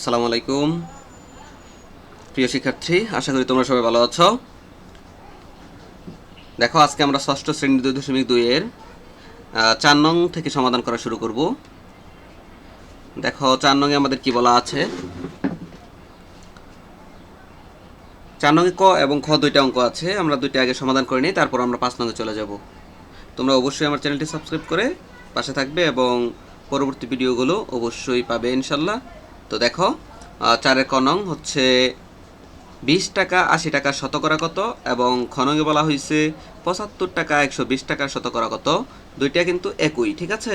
আসসালামু আলাইকুম। প্রিয় শিক্ষার্থী, আশা করি তোমরা সবাই ভালো আছো। দেখো, আজকে আমরা ষষ্ঠ শ্রেণি দুই দশমিক দুইয়ের চার নং থেকে সমাধান করা শুরু করব। দেখো, চার নংয়ে আমাদের কি বলা আছে? চার নংয়ে ক এবং খ দুইটা অঙ্ক আছে, আমরা দুইটা আগে সমাধান করে নিই, তারপর আমরা পাঁচ নংয়ে চলে যাব। তোমরা অবশ্যই আমার চ্যানেলটি সাবস্ক্রাইব করে পাশে থাকবে এবং পরবর্তী ভিডিওগুলো অবশ্যই পাবে, ইনশাল্লাহ। তো দেখো চারের ক নং হচ্ছে বিশ টাকা আশি টাকা শতকরা কত এবং খনঙ্গে বলা হয়েছে পঁচাত্তর টাকা একশো বিশ টাকা শতকরা কত। দুইটা কিন্তু একই, ঠিক আছে?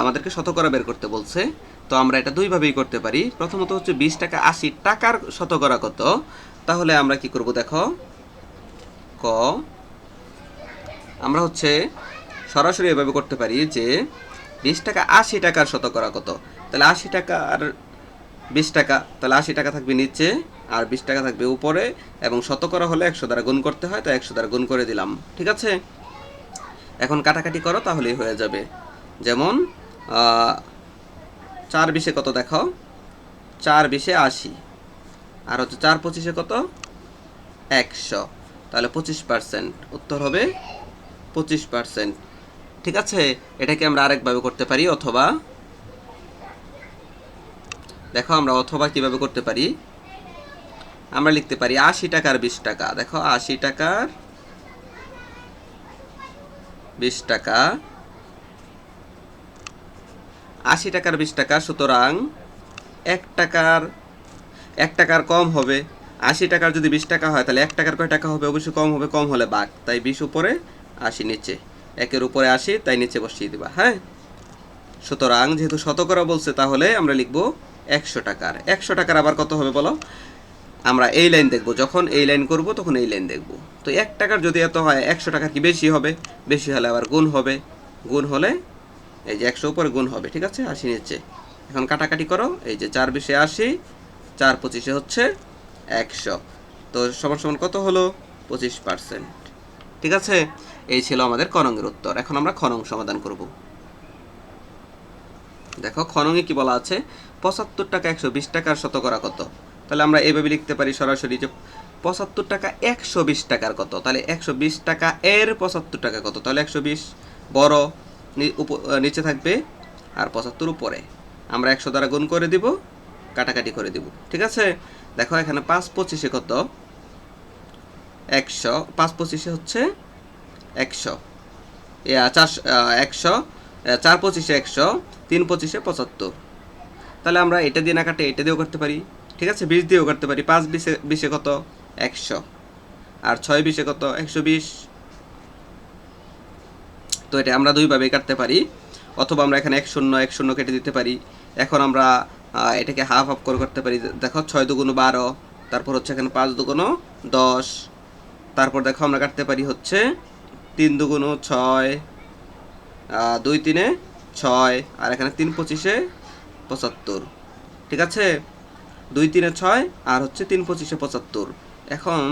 আমাদেরকে শতকরা বের করতে বলছে। তো আমরা এটা দুইভাবেই করতে পারি। প্রথমত হচ্ছে বিশ টাকা আশি টাকার শতকরা কত। তাহলে আমরা কি করব দেখো? ক। আমরা হচ্ছে সরাসরি এভাবে করতে পারি যে বিশ টাকা আশি টাকার শতকরা কত। তাহলে আশি টাকা আর বিশ টাকা, তাহলে আশি টাকা থাকবে নিচে আর বিশ টাকা থাকবে উপরে এবং শতকরা হলে একশো দ্বারা গুণ করতে হয় তো একশো দ্বারা গুণ করে দিলাম। ঠিক আছে? এখন কাটাকাটি করো, তাহলেই হয়ে যাবে। যেমন চার বিশে কত দেখো চার বিশে আশি। আর হচ্ছে চার পঁচিশে কত? একশো। তাহলে পঁচিশ পার্সেন্ট। উত্তর হবে পঁচিশ পার্সেন্ট। ঠিক আছে? এটাকে আমরা আরেকভাবে করতে পারি, অথবা দেখো আমরা অথবা কীভাবে করতে পারি? আমরা লিখতে পারি আশি টাকার বিশ টাকা। দেখো আশি টাকার বিশ টাকা। আশি টাকার বিশ টাকা, সুতরাং এক টাকার এক টাকার কম হবে। আশি টাকার যদি বিশ টাকা হয়, তাহলে এক টাকার কয় টাকা হবে? অবশ্যই কম হবে, কম হলে বাঘ তাই বিশ উপরে, আশি নিচে। একের উপরে আশি, তাই নিচে বসিয়ে দিবা হ্যাঁ? সুতরাং যেহেতু শতকরা বলছে, তাহলে আমরা লিখব একশো টাকার। একশো টাকার আবার কত হবে বলো? আমরা এই লাইন দেখব। যখন এই লাইন করব, তখন এই লাইন দেখব। তো এক টাকার যদি এত হয়, একশো টাকার কি বেশি হবে? বেশি হলে আবার গুণ হবে। গুণ হলে এই যে একশো উপরে গুণ হবে, ঠিক আছে? আশি নিচ্ছে। এখন কাটাকাটি করো। এই যে চার বিশে আশি, চার পঁচিশে হচ্ছে একশো। তো সমান সমান কত হলো? পঁচিশ পার্সেন্ট। ঠিক আছে? এই ছিল আমাদের করঙ্গের উত্তর। এখন আমরা খনং সমাধান করব। দেখো খনঙে কি বলা আছে? পঁচাত্তর টাকা একশো বিশ টাকার শতকরা কত? তাহলে আমরা এইভাবে লিখতে পারি সরাসরি যে পঁচাত্তর টাকা একশো বিশ টাকার কত? তাহলে একশো বিশ টাকা এর পঁচাত্তর টাকা কত? তাহলে একশো বিশ বড় নিচে থাকবে আর পঁচাত্তর উপরে। আমরা একশো দ্বারা গুণ করে দিব, কাটাকাটি করে দিব। ঠিক আছে? দেখো, এখানে পাঁচ পঁচিশে কত? একশো, পাঁচ পঁচিশে হচ্ছে একশো। চারশো একশো চার পঁচিশে একশো, তিন পঁচিশে পঁচাত্তর। তাহলে আমরা এটা দিয়ে না কাটে, এটা দিয়েও করতে পারি। ঠিক আছে? বিশ দিয়েও করতে পারি। পাঁচ বিশে বিশে কত? একশো। আর ছয় বিশে কত? একশো বিশ। তো এটা আমরা দুইভাবে কাটতে পারি। অথবা আমরা এখানে এক শূন্য এক শূন্য কেটে দিতে পারি। এখন আমরা এটাকে হাফ হাফ করে করতে পারি। দেখো, ছয় দুগুণ বারো। তারপর হচ্ছে এখানে পাঁচ দুগুণ দশ। তারপর দেখো আমরা কাটতে পারি হচ্ছে তিন দুগুণ ছয়। দুই তিনে ছয়, আর এখানে তিন পঁচিশে পঁচাত্তর। ঠিক আছে? দুই তিনে ছয়, আর হচ্ছে তিন পঁচিশে পঁচাত্তর। এখন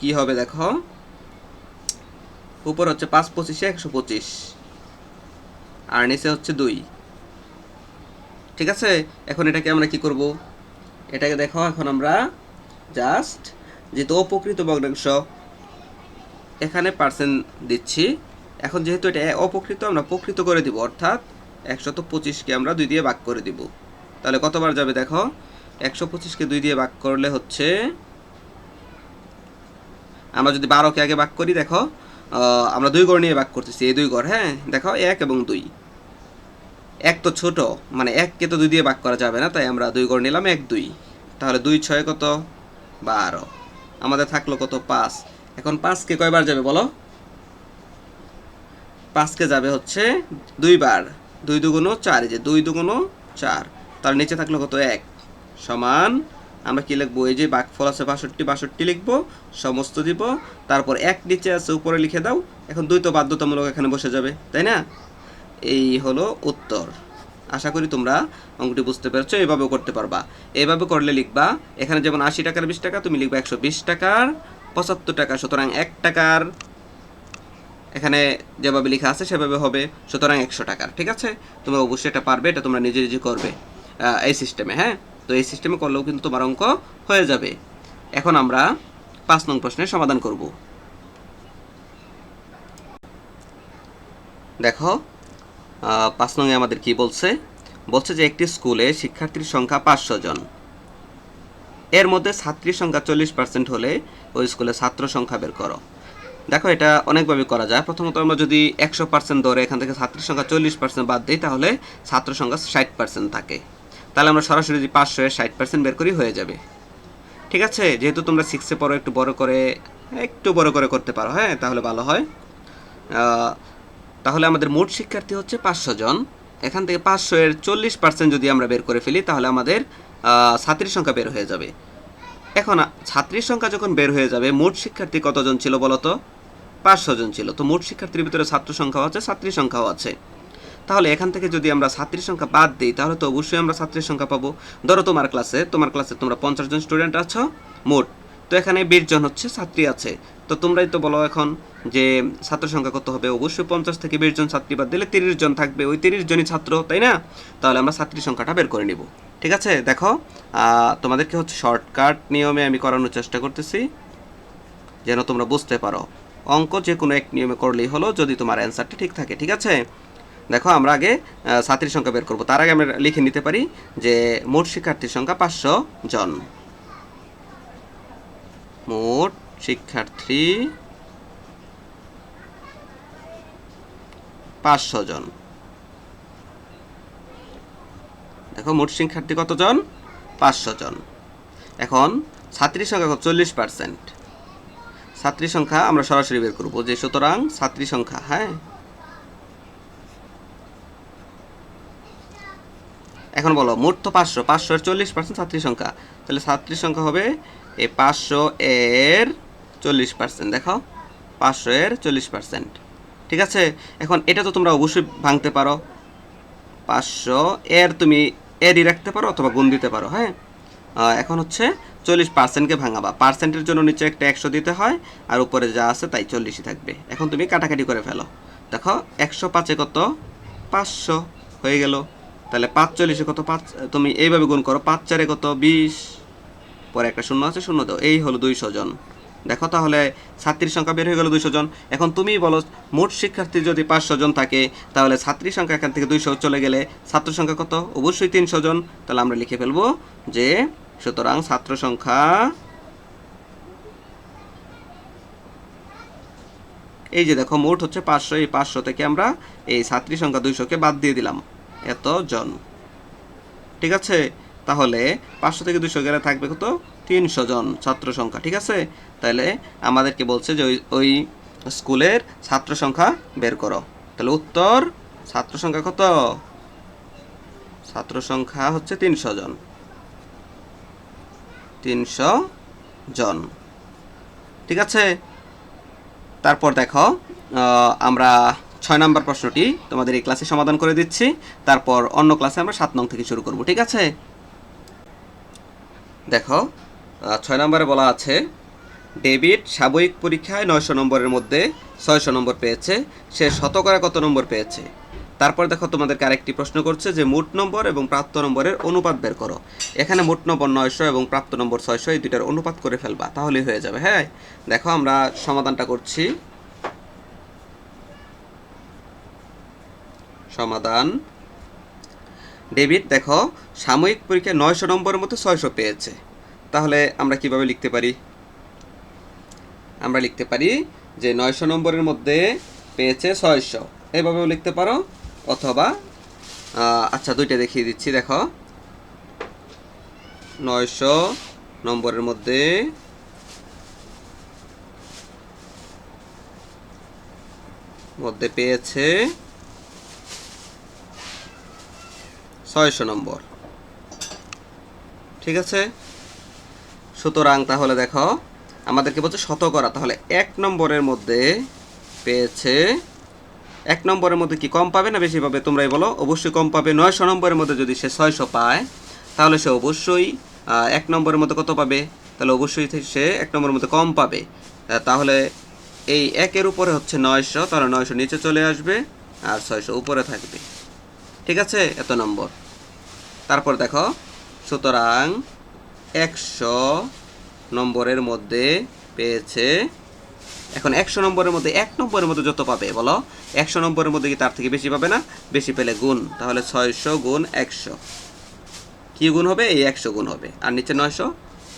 কি হবে দেখো? উপর হচ্ছে পাঁচ পঁচিশে একশো পঁচিশ, আর নিচে হচ্ছে দুই। ঠিক আছে? এখন এটাকে আমরা কি করব? এটাকে দেখো, এখন আমরা জাস্ট যেহেতু অপকৃত ভগ্নাংশ, এখানে পার্সেন্ট দিচ্ছি। এখন যেহেতু এটা অপকৃত আমরা প্রকৃত করে দিব, অর্থাৎ একশত পঁচিশকে আমরা দুই দিয়ে ভাগ করে দিব। তাহলে কতবার যাবে দেখো? একশো পঁচিশকে দুই দিয়ে ভাগ করলে হচ্ছে, আমরা যদি বারোকে আগে ভাগ করি, দেখো আমরা দুই গড় নিয়ে ভাগ করতেছি, এই দুই গড় হ্যাঁ? দেখো, এক এবং দুই। এক তো ছোট মানে এককে তো দুই দিয়ে ভাগ করা যাবে না, তাই আমরা দুই গড় নিলাম এক, দুই। তাহলে দুই ছয় কত? বারো। আমাদের থাকল কত? পাঁচ। এখন পাঁচকে কয়বার যাবে বলো? পাঁচকে যাবে হচ্ছে দুইবার দুই দুগুণো চার যে দুই দুগুণো চার। তার নিচে থাকল কত? এক। সমান, আমরা কি লিখব? এই যে বাঘফল আছে বাষট্টি বাষট্টি লিখব, সমস্ত দিব। তারপর এক নিচে আছে, উপরে লিখে দাও। এখন দুই তো বাধ্যতামূলক এখানে বসে যাবে, তাই না? এই হলো উত্তর। আশা করি তোমরা অঙ্কটি বুঝতে পেরেছ এইভাবেও করতে পারবা। এইভাবে করলে লিখবা, এখানে যেমন আশি টাকার বিশ টাকা, তুমি লিখবা একশো বিশ টাকার, পঁচাত্তর টাকা সুতরাং এক টাকার এখানে যেভাবে লেখা আছে, সেভাবে হবে। সুতরাং একশো টাকার, ঠিক আছে? তোমরা অবশ্যই এটা পারবে, এটা তোমরা নিজে নিজে করবে এই সিস্টেমে হ্যাঁ? তো এই সিস্টেমে করলেও কিন্তু তোমার অঙ্ক হয়ে যাবে। এখন আমরা পাঁচ নং প্রশ্নের সমাধান করব। দেখো পাঁচ নংয়ে আমাদের কি বলছে? বলছে যে একটি স্কুলে শিক্ষার্থীর সংখ্যা পাঁচশো জন। এর মধ্যে ছাত্রীর সংখ্যা চল্লিশ পার্সেন্ট হলে ওই স্কুলে ছাত্র সংখ্যা বের করো। দেখো, এটা অনেকভাবে করা যায়। প্রথমত আমরা যদি একশো পার্সেন্ট ধরে এখান থেকে ছাত্রীর সংখ্যা চল্লিশ পার্সেন্ট বাদ দিই, তাহলে ছাত্র সংখ্যা ষাট পার্সেন্ট থাকে। তাহলে আমরা সরাসরি যদি পাঁচশো এর ষাট পার্সেন্ট বের করি, হয়ে যাবে। ঠিক আছে? যেহেতু তোমরা সিক্সে পড়ো, একটু বড় করে, একটু বড় করে করতে পারো হ্যাঁ তাহলে ভালো হয়। তাহলে আমাদের মোট শিক্ষার্থী হচ্ছে পাঁচশো জন। এখান থেকে পাঁচশো এর চল্লিশ পার্সেন্ট যদি আমরা বের করে ফেলি, তাহলে আমাদের ছাত্রীর সংখ্যা বের হয়ে যাবে। এখন ছাত্রীর সংখ্যা যখন বের হয়ে যাবে, মোট শিক্ষার্থী কতজন ছিল বলো তো পাঁচশো জন ছিল। তো মোট শিক্ষার্থীর ভিতরে ছাত্র সংখ্যাও আছে, ছাত্রীর সংখ্যাও আছে। তাহলে এখান থেকে যদি আমরা ছাত্রীর সংখ্যা বাদ দিই, তাহলে তো অবশ্যই আমরা ছাত্রীর সংখ্যা পাবো। ধরো তোমার ক্লাসে তোমার ক্লাসে তোমরা পঞ্চাশ জন স্টুডেন্ট আছো, মোট। তো এখানে বিশ জন হচ্ছে ছাত্রী আছে। তো তোমরাই তো বলো এখন যে ছাত্র সংখ্যা কত হবে? অবশ্যই পঞ্চাশ থেকে বিশ জন ছাত্রী বাদ দিলে তিরিশ জন থাকবে। ওই তিরিশ জনই ছাত্র, তাই না? তাহলে আমরা ছাত্রী সংখ্যাটা বের করে নিব। ঠিক আছে? দেখো তোমাদেরকে হচ্ছে শর্টকাট নিয়মে আমি করানোর চেষ্টা করতেছি, যেন তোমরা বুঝতে পারো। অঙ্ক যে কোনো এক নিয়মে করলেই হলো, যদি তোমার অ্যান্সারটা ঠিক থাকে, ঠিক আছে? দেখো, আমরা আগে ছাত্রীর সংখ্যা বের করব। তার আগে আমরা লিখে নিতে পারি যে, মোট শিক্ষার্থীর সংখ্যা পাঁচশো জন। মোট শিক্ষার্থী পাঁচশো জন। দেখো মোট শিক্ষার্থী কতজন? পাঁচশো জন। এখন ছাত্রীর সংখ্যা চল্লিশ পার্সেন্ট ছাত্রী সংখ্যা আমরা সরাসরি বের করব যে সুতরাং ছাত্রী সংখ্যা হ্যাঁ? এখন বলো, মোট তো পাঁচশো পাঁচশো এর চল্লিশ পার্সেন্ট ছাত্রী সংখ্যা। তাহলে ছাত্রীর সংখ্যা হবে এই পাঁচশো এর চল্লিশ পার্সেন্ট দেখো। পাঁচশো এর চল্লিশ পার্সেন্ট ঠিক আছে? এখন এটা তো তোমরা অবশ্যই ভাঙতে পারো। পাঁচশো এর তুমি এরই রাখতে পারো অথবা গুণ দিতে পারো হ্যাঁ? এখন হচ্ছে চল্লিশ পার্সেন্টকে ভাঙাবা। পার্সেন্টের জন্য নিচে একটা একশো দিতে হয়, আর উপরে যা আছে তাই চল্লিশই থাকবে। এখন তুমি কাটাকাটি করে ফেলো। দেখো, একশো পাঁচে কত? পাঁচশো হয়ে গেল। তাহলে পাঁচ চল্লিশে কত? পাঁচ, তুমি এইভাবে গুণ করো। পাঁচ চারে কত? বিশ। পরে একটা শূন্য আছে, শূন্য দাও। এই হলো দুইশো জন। দেখো তাহলে, ছাত্রীর সংখ্যা বের হয়ে গেল দুইশো জন। এখন তুমি বলো, মোট শিক্ষার্থী যদি পাঁচশো জন থাকে, তাহলে ছাত্রীর সংখ্যা এখান থেকে দুইশো চলে গেলে ছাত্র সংখ্যা কত? অবশ্যই তিনশো জন। তাহলে আমরা লিখে ফেলব যে, সুতরাং ছাত্র সংখ্যা এই যে দেখো, মোট হচ্ছে পাঁচশো। এই পাঁচশো থেকে আমরা এই ছাত্রী সংখ্যা দুইশোকে বাদ দিয়ে দিলাম। এত জন ঠিক আছে? তাহলে পাঁচশো থেকে দুশো গেলে থাকবে কত? তিনশো জন ছাত্র সংখ্যা, ঠিক আছে? তাহলে আমাদেরকে বলছে যে ওই ওই স্কুলের ছাত্র সংখ্যা বের করো। তাহলে উত্তর, ছাত্র সংখ্যা কত? ছাত্র সংখ্যা হচ্ছে তিনশো জন। তিনশো জন। ঠিক আছে? তারপর দেখো আমরা ছয় নম্বর প্রশ্নটি তোমাদের এই ক্লাসে সমাধান করে দিচ্ছি। তারপর অন্য ক্লাসে আমরা সাত নং থেকে শুরু করব, ঠিক আছে? দেখো ছয় নম্বরে বলা আছে ডেভিড সাময়িক পরীক্ষায় নয়শো নম্বরের মধ্যে ছয়শো নম্বর পেয়েছে, সে শতকরা কত নম্বর পেয়েছে? তারপর দেখো, তোমাদেরকে আরেকটি প্রশ্ন করছে যে মোট নম্বর এবং প্রাপ্ত নম্বরের অনুপাত বের করো। এখানে মোট নম্বর নয়শো এবং প্রাপ্ত নম্বর ছয়শো, এই দুইটার অনুপাত করে ফেলবা, তাহলেই হয়ে যাবে হ্যাঁ? দেখো, আমরা সমাধানটা করছি। সমাধান। ডেভিড, দেখো, সাময়িক পরীক্ষায় নয়শো নম্বরের মতো ছয়শো পেয়েছে। তাহলে আমরা কীভাবে লিখতে পারি? আমরা লিখতে পারি যে নয়শো নম্বরের মধ্যে পেয়েছে ছয়শো। এভাবেও লিখতে পারো, অথবা আচ্ছা দুইটা দেখিয়ে দিচ্ছি, দেখো। নয়শো নম্বরের মধ্যে মধ্যে পেয়েছে ছয়শো নম্বর। ঠিক আছে? সুতরাং তাহলে দেখো, আমাদেরকে বলছে শতকরা। তাহলে এক নম্বরের মধ্যে পেয়েছে, এক নম্বরের মধ্যে কি কম পাবে না বেশি পাবে? তোমরাই বলো, অবশ্যই কম পাবে। নয়শো নম্বরের মধ্যে যদি সে ছয়শো পায়, তাহলে সে অবশ্যই এক নম্বরের মধ্যে কত পাবে? তাহলে অবশ্যই সে এক নম্বরের মধ্যে কম পাবে। তাহলে এই একের উপরে হচ্ছে নয়শো, তাহলে নয়শো নিচে চলে আসবে, আর ছয়শো উপরে থাকবে। ঠিক আছে? এত নম্বর। তারপর দেখো, সুতরাং একশো নম্বরের মধ্যে পেয়েছে, এখন একশো নম্বরের মধ্যে এক নম্বরের মধ্যে যত পাবে, বলো? একশো নম্বরের মধ্যে কি তার থেকে বেশি পাবে না? বেশি পেলে গুণ, তাহলে ছয়শো গুণ একশো। কি গুণ হবে? এই একশো গুণ হবে। আর নিচে নয়শো,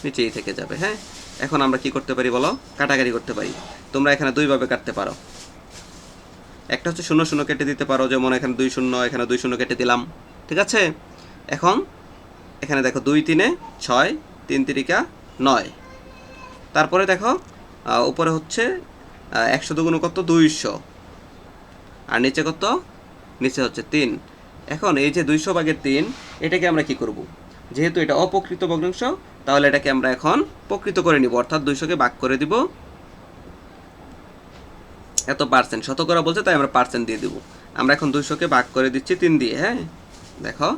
নিচেই থেকে যাবে হ্যাঁ? এখন আমরা কি করতে পারি, বলো? কাটাকাটি করতে পারি। তোমরা এখানে দুইভাবে কাটতে পারো। একটা হচ্ছে শূন্য শূন্য কেটে দিতে পারো, যেমন এখানে দুই শূন্য, এখানে দুই শূন্য কেটে দিলাম। ঠিক আছে? এখন এখানে দেখো দুই তিনে ছয়, তিন তিরিকা নয়। তারপরে দেখো উপরে হচ্ছে একশো দুগুণ কত? দুইশো। আর নিচে কত? নিচে হচ্ছে তিন। এখন এই যে দুইশো ভাগের তিন, এটাকে আমরা কি করব? যেহেতু এটা অপ্রকৃত ভগ্নাংশ, তাহলে এটাকে আমরা এখন প্রকৃত করে নিব। অর্থাৎ দুইশোকে ভাগ করে দিব এত পার্সেন্ট শতকরা বলছে, তাই আমরা পার্সেন্ট দিয়ে দেবো। আমরা এখন দুইশোকে ভাগ করে দিচ্ছি তিন দিয়ে হ্যাঁ? দেখো।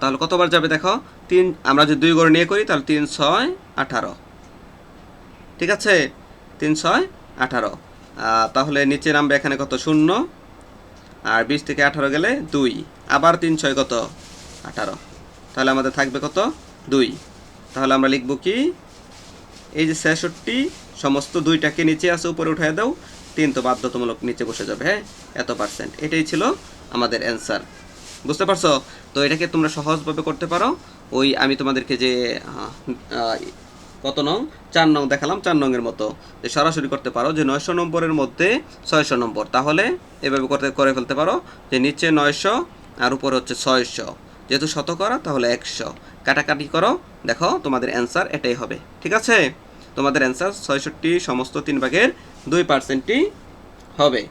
তাহলে কতবার যাবে দেখো? তিন, আমরা যদি দুই গড়ে নিয়ে করি, তাহলে তিন ছয় আঠারো। ঠিক আছে? তিন ছয় আঠারো। তাহলে নিচে নামবে এখানে কত? শূন্য। আর বিশ থেকে আঠারো গেলে দুই। আবার তিন ছয় কত? আঠারো। তাহলে আমাদের থাকবে কত? দুই। তাহলে আমরা লিখব কি? এই যে ছেষট্টি, সমস্ত দুইটাকে নিচে আসে উপরে উঠাই দাও। তিন তো বাধ্যতামূলক নিচে বসে যাবে হ্যাঁ? এত পার্সেন্ট এটাই ছিল আমাদের অ্যান্সার বুঝতে পারছ? তো এটাকে তোমরা সহজভাবে করতে পারো। ওই আমি তোমাদেরকে যে কত নং? চার নং দেখালাম, চার নংয়ের মতো। যে সরাসরি করতে পারো যে নয়শো নম্বরের মধ্যে ছয়শো নম্বর। তাহলে এভাবে করতে, করে ফেলতে পারো যে নিচে নয়শো আর উপরে হচ্ছে ছয়শো। যেহেতু শত শতকরা তাহলে একশো। কাটাকাটি করো, দেখো তোমাদের অ্যান্সার এটাই হবে। ঠিক আছে? তোমাদের অ্যান্সার ছয়ষট্টি সমস্ত তিন ভাগের দুই পার্সেন্টই হবে।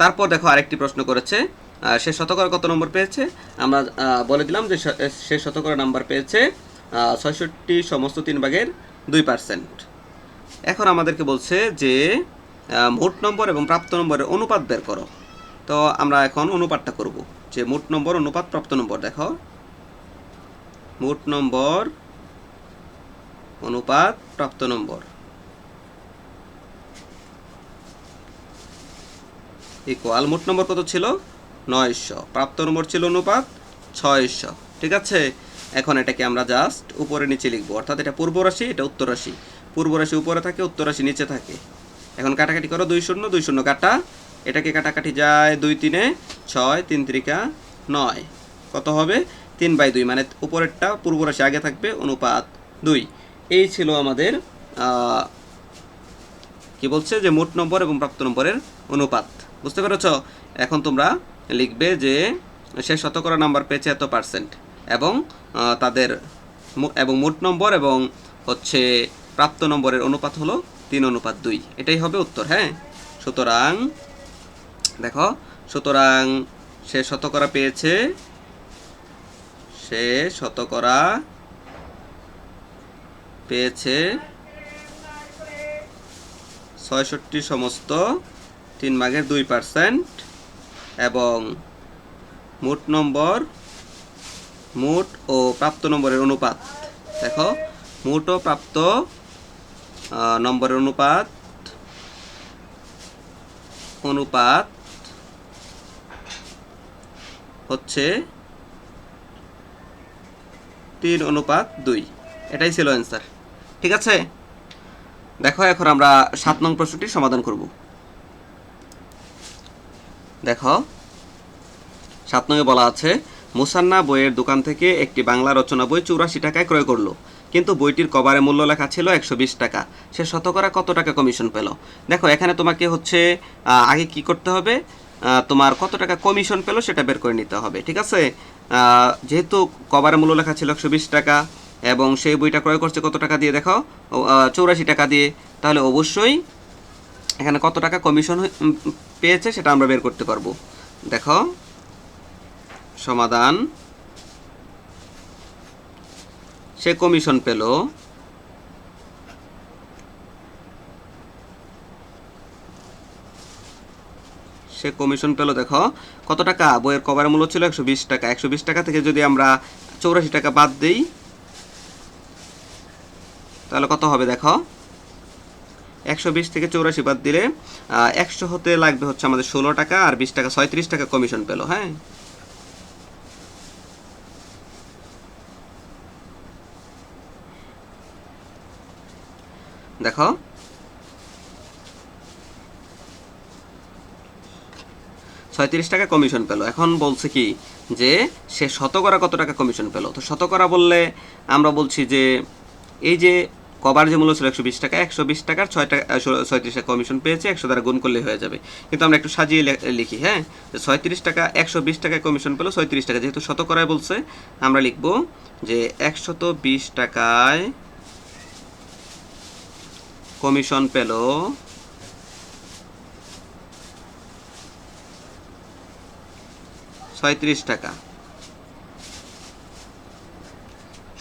তারপর দেখো আরেকটি প্রশ্ন করেছে সে শতকরা কত নম্বর পেয়েছে? আমরা বলে দিলাম যে সে শতকরা নাম্বার পেয়েছে ছয়ষট্টি সমস্ত তিন ভাগের দুই পার্সেন্ট এখন আমাদেরকে বলছে যে মোট নম্বর এবং প্রাপ্ত নম্বরের অনুপাত বের করো। তো আমরা এখন অনুপাতটা করব যে মোট নম্বর, অনুপাত, প্রাপ্ত নম্বর। দেখো, মোট নম্বর, অনুপাত, প্রাপ্ত নম্বর। ইকুয়াল মোট নম্বর কত ছিল? নয়শো। প্রাপ্ত নম্বর ছিল অনুপাত ছয়শো। ঠিক আছে? এখন এটাকে আমরা জাস্ট উপরে নিচে লিখব। অর্থাৎ এটা পূর্ব রাশি, এটা উত্তর রাশি। পূর্ব রাশি উপরে থাকে, উত্তর রাশি নিচে থাকে। এখন কাটাকাটি করো, দুই শূন্য দুই শূন্য কাটা। এটাকে কাটাকাটি যায় দুই তিনে ছয়, তিন ত্রিকা নয়। কত হবে? তিন বাই দুই মানে উপরেরটা পূর্ব রাশি আগে থাকবে, অনুপাত দুই। এই ছিল আমাদের কি বলছে? যে মোট নম্বর এবং প্রাপ্ত নম্বরের অনুপাত। বুঝতে পেরেছ? এখন তোমরা লিখবে যে সে শতকরা নাম্বার পেয়েছে এত পার্সেন্ট এবং তাদের এবং মোট নম্বর এবং হচ্ছে প্রাপ্ত নম্বরের অনুপাত হলো তিন অনুপাত দুই। এটাই হবে উত্তর হ্যাঁ? সুতরাং, দেখো, সুতরাং সে শতকরা পেয়েছে, সে শতকরা পেয়েছে ছয়ষট্টি সমস্ত তিন ভাগের দুই পার্সেন্ট এবং মোট নম্বর, মোট ও প্রাপ্ত নম্বরের অনুপাত। দেখো, মোট ও প্রাপ্ত নম্বরের অনুপাত অনুপাত হচ্ছে তিন অনুপাত দুই। এটাই ছিল অ্যান্সার ঠিক আছে? দেখো, এখন আমরা সাত নং প্রশ্নটি সমাধান করব। দেখো। সাত নঙে বলা আছে, মুসান্না বইয়ের দোকান থেকে একটি বাংলা রচনা বই চৌরাশি টাকায় ক্রয় করল। কিন্তু বইটির কভারে মূল্য লেখা ছিল একশো বিশ টাকা। সে শতকরা কত টাকা কমিশন পেল? দেখো, এখানে তোমাকে হচ্ছে আগে কি করতে হবে? তোমার কত টাকা কমিশন পেল সেটা বের করে নিতে হবে, ঠিক আছে? যেহেতু কভারে মূল্য লেখা ছিল একশো বিশ টাকা এবং সেই বইটা ক্রয় করছে কত টাকা দিয়ে দেখো? চৌরাশি টাকা দিয়ে। তাহলে অবশ্যই এখানে কত টাকা কমিশন পেয়েছে সেটা আমরা বের করতে পারব। দেখো, সমাধান। সে কমিশন পেল। সে কমিশন পেল, দেখো, কত টাকা? বইয়ের কভারের মূল্য ছিল একশো বিশ টাকা। একশো বিশ টাকা থেকে যদি আমরা চৌরাশি টাকা বাদ দিই, তাহলে কত হবে? দেখো একশো বিশ থেকে চৌরাশি বাদ দিলে একশো হতে লাগবে হচ্ছে আমাদের ষোলো টাকা আর বিশ টাকা, ছয়ত্রিশ টাকা কমিশন পেল হ্যাঁ? দেখো। ছয়ত্রিশ টাকা কমিশন পেল। এখন বলছে কি যে, সে শতকরা কত টাকা কমিশন পেল? তো শতকরা বললে আমরা বলছি যে, এই যে কভার যে মূল্য ছিল একশো বিশ টাকা, একশো বিশ টাকার ছয় টাকা ছয়ত্রিশ টাকা কমিশন পেয়েছে, একশো দ্বারা গুণ করলে হয়ে যাবে। কিন্তু আমরা একটু সাজিয়ে লিখি হ্যাঁ? ছয়ত্রিশ টাকা, একশো বিশ টাকায় কমিশন পেল ছয়ত্রিশ টাকা। যেহেতু শত শতকরায় বলছে, আমরা লিখব যে একশত বিশ টাকায় কমিশন পেল ছয়ত্রিশ টাকা।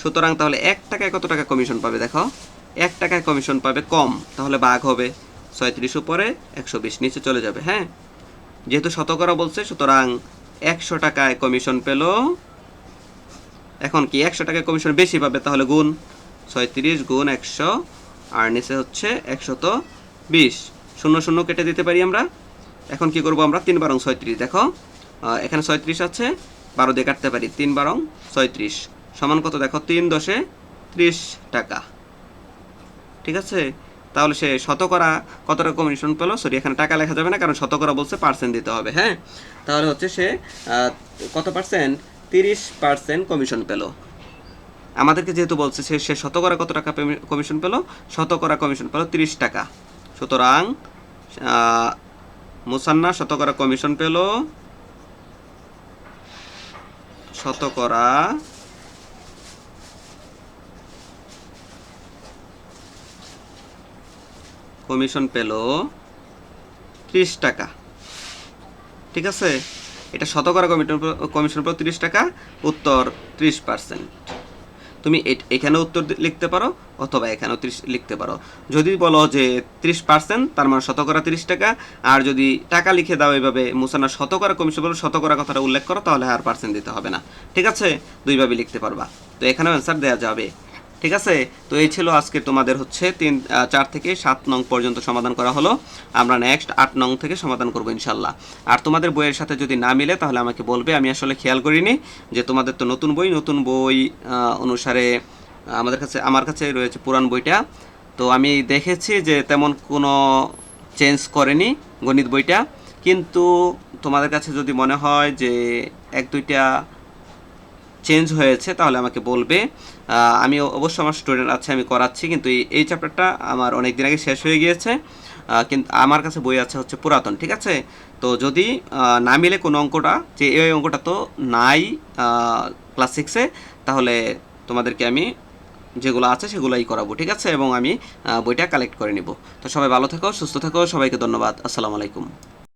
সুতরাং তাহলে এক টাকায় কত টাকা কমিশন পাবে দেখো? এক টাকায় কমিশন পাবে কম, তাহলে বাঘ হবে ছয়ত্রিশ উপরে, একশো বিশ নিচে চলে যাবে হ্যাঁ? যেহেতু শতকরা বলছে, সুতরাং একশো টাকায় কমিশন পেল, এখন কি একশো টাকায় কমিশন বেশি পাবে, তাহলে গুণ ছয়ত্রিশ গুণ একশো, আর নিচে হচ্ছে একশত বিশ। শূন্য শূন্য কেটে দিতে পারি আমরা। এখন কি করব আমরা? তিন বারং ছয়ত্রিশ, দেখো। এখানে ছয়ত্রিশ আছে, বারো দিয়ে কাটতে পারি, তিন বারং ছয়ত্রিশ। সমান কত? দেখো, তিন দশে ত্রিশ টাকা। ঠিক আছে? তাহলে সে শতকরা কত কমিশন পেল? সরি এখানে টাকা লেখা যাবে না, কারণ শতকরা বলছে পার্সেন্ট দিতে হবে হ্যাঁ? তাহলে হচ্ছে সে কত পার্সেন্ট তিরিশ পার্সেন্ট কমিশন পেল। আমাদেরকে যেহেতু বলছে সে সে শতকরা কত টাকা কমিশন পেল? শতকরা কমিশন পেল তিরিশ টাকা। সুতরাং মুসান্না শতকরা কমিশন পেল, শতকরা কমিশন পেল ত্রিশ টাকা। ঠিক আছে? এটা শতকরা কমিশন কমিশন পেল ত্রিশ টাকা, উত্তর ত্রিশ পার্সেন্ট। তুমি এখানে উত্তর লিখতে পারো, অথবা এখানেও ত্রিশ, লিখতে পারো। যদি বলো যে ত্রিশ পার্সেন্ট, তার মানে শতকরা ত্রিশ টাকা, আর যদি টাকা লিখে দাও এইভাবে মুসানা শতকরা কমিশন বলো, শতকরা কথাটা উল্লেখ করো, তাহলে আর পার্সেন্ট দিতে হবে না। ঠিক আছে? দুইভাবে লিখতে পারবা। তো এখানেও অ্যান্সার দেওয়া যাবে। ঠিক আছে? তো এই ছিল আজকে তোমাদের হচ্ছে তিন চার থেকে সাত নং পর্যন্ত সমাধান করা হলো। আমরা নেক্সট আট নং থেকে সমাধান করব ইনশাল্লাহ আর তোমাদের বইয়ের সাথে যদি না মিলে, তাহলে আমাকে বলবে। আমি আসলে খেয়াল করিনি যে তোমাদের তো নতুন বই নতুন বই অনুসারে আমাদের কাছে, আমার কাছে রয়েছে পুরান বইটা। তো আমি দেখেছি যে তেমন কোনো চেঞ্জ করেনি গণিত বইটা। কিন্তু তোমাদের কাছে যদি মনে হয় যে এক, দুইটা চেঞ্জ হয়েছে, তাহলে আমাকে বলবে। আমি অবশ্য আমার স্টুডেন্ট আছে, আমি করাচ্ছি, কিন্তু এই- চ্যাপ্টারটা আমার অনেক দিন আগে শেষ হয়ে গিয়েছে। কিন্তু আমার কাছে বই আছে হচ্ছে পুরাতন, ঠিক আছে? তো যদি না মিলে কোনো অঙ্কটা, যে এই অঙ্কটা তো নাই ক্লাস সিক্সে তাহলে তোমাদেরকে আমি যেগুলো আছে সেগুলোই করাবো, ঠিক আছে? এবং আমি বইটা কালেক্ট করে নিব। তো সবাই ভালো থেকো, সুস্থ থেকো, সবাইকে ধন্যবাদ। আসসালামু আলাইকুম।